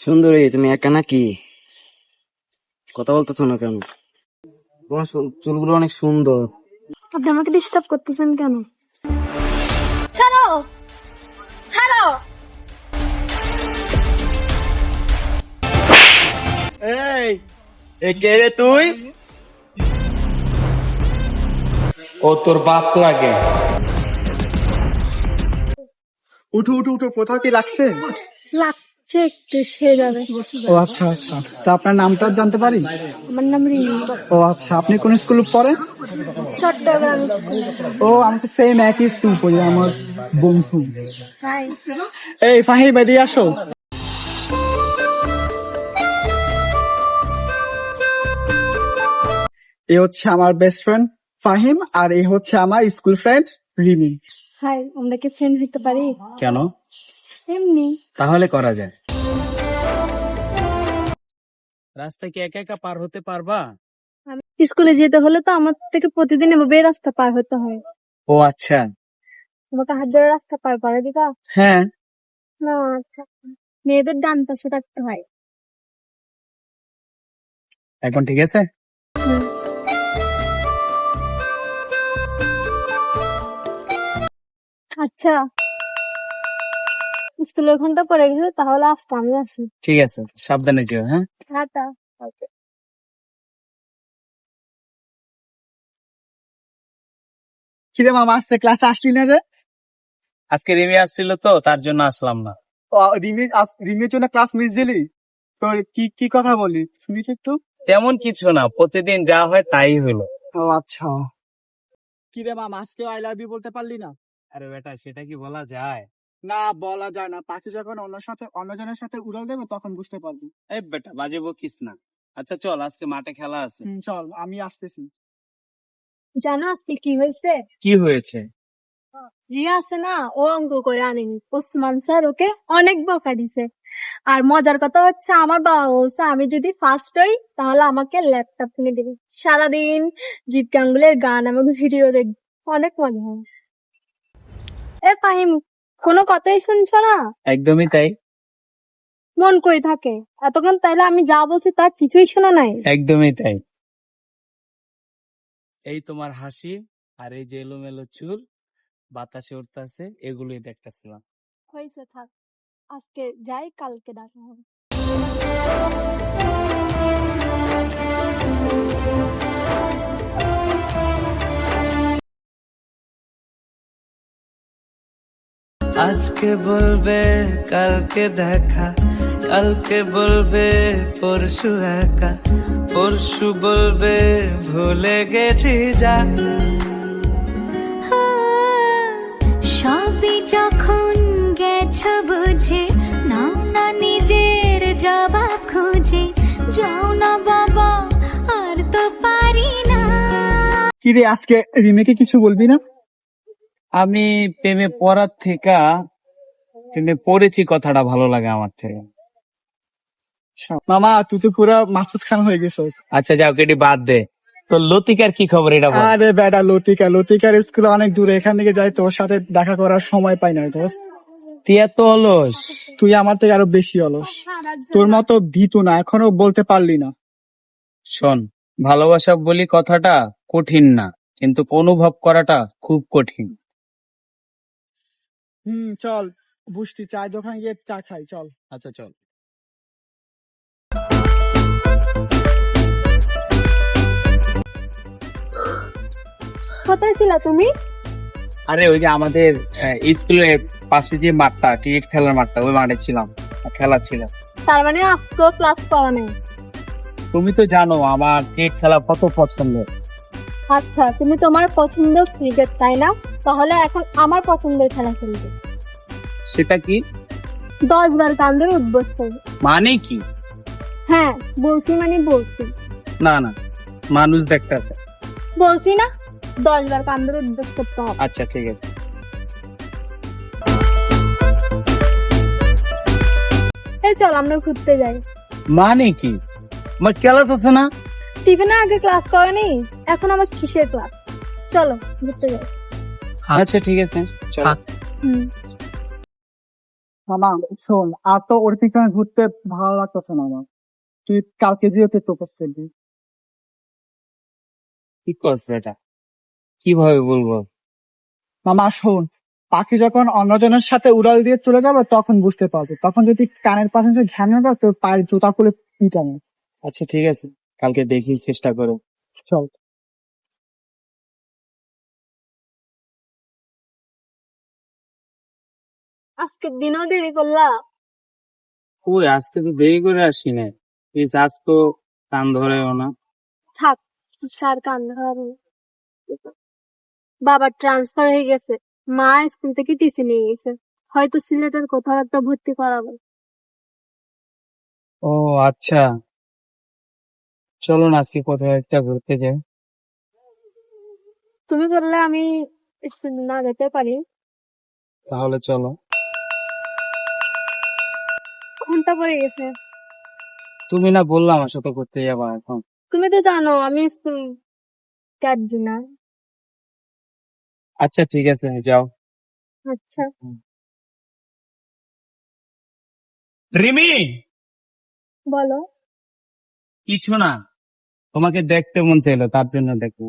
সুন্দরী তুমি একা নাকি? কথা বলতেছো না কেন? তোমার চুলগুলো অনেক সুন্দর। আপনি আমাকে ডিস্টার্ব করতেছেন কেন? ছাড়ো! ছাড়ো! এই এ কে রে তুই? ও তোর বাপ লাগে। উঠো উঠো উঠো কোথাও কি লাগছে? লাগছে। একটু সে যাবে। ও আচ্ছা আচ্ছা। তা আপনার নামটা জানতে পারি? আমার নাম রিমি। ও আচ্ছা আপনি কোন স্কুলে পড়েন? চট্টগ্রাম ও আমি তো সেম একই স্কুল পড়ি আমার বন্ধু। এই ফাহিম এদিকে আসো। এ হচ্ছে আমার বেস্ট ফ্রেন্ড ফাহিম আর এই হচ্ছে আমার স্কুল ফ্রেন্ড রিমি। হাই আমরা কি ফ্রেন্ড হতে পারি? কেন? এমনি। তাহলে করা যায়। রাস্তা কি একা একা পার হতে পারবা? স্কুলে যেতে হলে তো আমার থেকে প্রতিদিন এভাবে রাস্তা পার হতে হয়। ও আচ্ছা। তোমাকে হাত ধরে রাস্তা পার করে দিবা? হ্যাঁ। না আচ্ছা। মেয়েদের ডান পাশে থাকতে হয়। এখন ঠিক আছে? আচ্ছা। স্কুলের ঘণ্টা পড়ে গেছে তাহলে আজকে আমি আসি। ঠিক আছে সাবধানে যেও হ্যাঁ? টাটা কিরে মামা আজকে ক্লাসে আসলি না রে? আজকে রিমি আসছিল তো তার জন্য আসলাম না। ও, রিমি রিমির জন্য ক্লাস মিস দিলি? তোর কি কি কথা বলি শুনি একটু? তেমন কিছু না প্রতিদিন যা হয় তাই হলো। ও আচ্ছা। কিরে মামা আজকে আই লাভ ইউ বলতে পারলি না? আরে বেটা সেটা কি বলা যায়? না বলা যায় না। পাখি যখন অন্য সাথে অন্যজনের সাথে উড়াল দেবে তখন বুঝতে পারবি। এই বেটা বাজে বকিস না। আচ্ছা চল আজকে মাঠে খেলা আছে। চল আমি আসতেছি। জানো আজকে কি হয়েছে? কি হয়েছে? রিয়া আছে না ও অঙ্ক করে আনেনি। ওসমান স্যার ওকে অনেক বকা দিছে। আর মজার কথা হচ্ছে আমার বাবা বলছে আমি যদি ফার্স্ট হই তাহলে আমাকে ল্যাপটপ কিনে দিবি। সারাদিন জিৎ গাঙ্গুলের গান এবং ভিডিও দেখবি। অনেক মজা হয় এ ফাহিম কোনো কথাই শুনছো না? একদমই তাই। মন কই থাকে? এতক্ষণ তাইলে আমি যা বলছি তার কিছুই শোনা নাই। একদমই তাই। এই তোমার হাসি আর এই যে এলোমেলো চুল বাতাসে উঠতেছে এগুলোই দেখতেছিলাম। হয়েছে থাক। আজকে যাই কালকে দেখা হবে। আজকে বলবে কালকে দেখা। কালকে বলবে পরশু একা। পরশু বলবে ভুলে গেছি যা। সবই যখন গেছ বুঝে নাও না নিজের জবাব খুঁজে। যাও না বাবা আর তো পারি না। কিরে আজকে রিমিকে কিছু বলবি না? আমি প্রেমে পড়ার থেকে প্রেমে পড়েছি কথাটা ভালো লাগে আমার থেকে। আচ্ছা, মামা তুই তো পুরো মাসুদ খান হয়ে গেছিস। আচ্ছা যাও কেটে বাদ দে। তো লতিকার কি খবর এটা বল। আরে বেটা লতিকা লতিকার স্কুল অনেক দূরে এখান থেকে যাই তোর সাথে দেখা করার সময় পাই না দোস্ত। তুই এত অলস। তুই আমার থেকে আরও বেশি অলস। তোর মতো ভীতু না এখনও বলতে পারলি না। শোন ভালোবাসা বলি কথাটা কঠিন না কিন্তু অনুভব করাটা খুব কঠিন। হুম চল। বুঝতি চায়ের দোকানে গিয়ে চা খাই চল। আচ্ছা চল। কোথায় ছিল তুমি? আরে ওই যে আমাদের আহ, স্কুলের পাশে যে মাঠটা ক্রিকেট খেলার মাঠটা ওই মাঠে ছিলাম খেলা ছিল। তার মানে আজকেও ক্লাস করা নেই? তুমি তো জানো আমার ক্রিকেট খেলা কত পছন্দ আচ্ছা তুমি তোমার পছন্দের ক্রিকেট তাই না? তাহলে এখন আমার পছন্দের খেলা খেলবে সেটা কি? দশ বার কান্দরে উদ্বোস মানে কি? হ্যাঁ বলছি মানে বলছি। না না মানুষ দেখতেছে বলছি না দশ বার কান্দরে উদ্বোস করতে হবে। আচ্ছা ঠিক আছে। এই চল আমরা ঘুরতে যাই। মানে কি? আমার ক্লাস আছে না? টিফিনে আগে ক্লাস করেনি এখন আমার কিসের ক্লাস? চলো ঘুরতে যাই। আচ্ছা ঠিক আছে চল। হুম। মামা শোন আর তো ওর পিছনে ঘুরতে ভালো লাগতেছে না আমার। তুই কালকে যেহেতু প্রপোজ করবি কি করছ এটা? কীভাবে বলব? মামা শোন পাখি যখন অন্যজনের সাথে উড়াল দিয়ে চলে যাবে তখন বুঝতে পারবে। তখন যদি কানের পাশে ঘ্যান তোর পায়ের জুতা খুলে পিটানো আচ্ছা ঠিক আছে। কালকে দেখি চেষ্টা করো। চল। আজকের দিনও দেরি করলা? ওই আজকে তো দেরি করে আসি না প্লিজ আজকে কান ধরেও না। থাক স্যার কান ধরাবো। না। বাবার ট্রান্সফার হয়ে গেছে। মা স্কুল থেকে টিসি নিয়ে গেছে। হয়তো সিলেটের কোথাও একটা ভর্তি করাবো। ও আচ্ছা। চলো না আজকে কোথাও একটা ঘুরতে যাই। তুমি বললে আমি না যেতে পারি। তাহলে চলো। ঘণ্টা পড়ে গেছে। তুমি না বললাম আমার সাথে ঘুরতে যাবা এখন। তুমি তো জানো আমি স্কুল কাটবি না আচ্ছা ঠিক আছে যাও। আচ্ছা। রিমি! বলো। কিছু না। তোমাকে দেখতে মন চাইলো তার জন্য দেখো